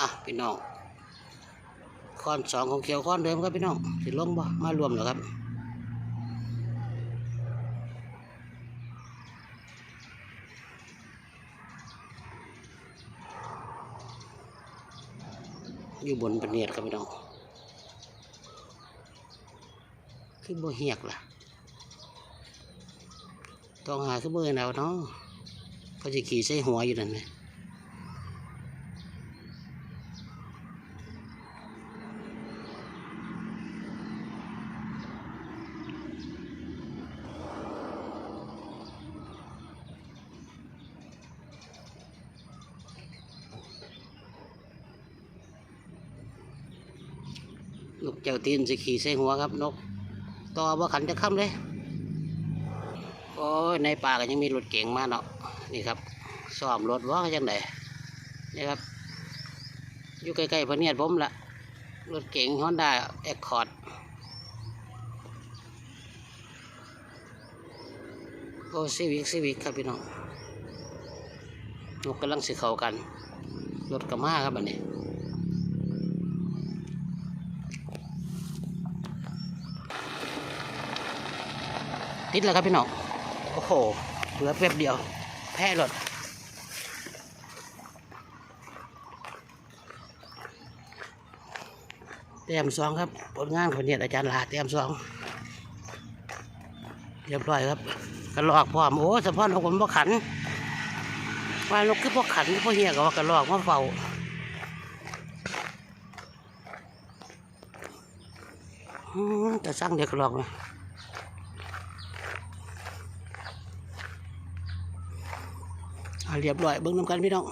อะพี่น้องคอนสองของเขียวคอนเดิมครับพี่น้องสิลงบ่มารวมเหรอครับอยู่บนปะเนียดครับพี่น้องคือบ่เหียกล่ะ ต้องหาคือเบอร์แล้วเนาะก็จะขี่ใส่หัวอยู่นั่นเลย นกเจ้าตีนจะขี่ใส่หัวครับนกต่อบ่ขันจะค้ำเลยโอ้ยในป่าก็ยังมีรถเก๋งมาเนาะนี่ครับซ่อมรถว่าจังไดนี่ครับอยู่ใกล้ๆพเนียดผมละรถเก๋งฮอนด้าแอคคอร์ดโอ้ซีวิกซีวิกครับพี่น้องนกกำลังสิเข้ากันรถกับมาครับอันนี้ ติดแล้วครับพี่น้อง โอ้โห เหลือแป๊บเดียว แพ้รถเตรียมสองครับ ผลงานคนเนี่ยอาจารย์ลาเตรียมสองเรียบร้อยครับกระลอกพร้อมโอ้สะพอนของผมบ่ขันว่าลูกคือบ่ขันพ่อเฮียก็ว่ากระลอกมาเฝ้าอืมแต่สร้างเด็กกระลอกนะอ่ เรียบร้อยเบิ้งน้ำกันพี่น้อง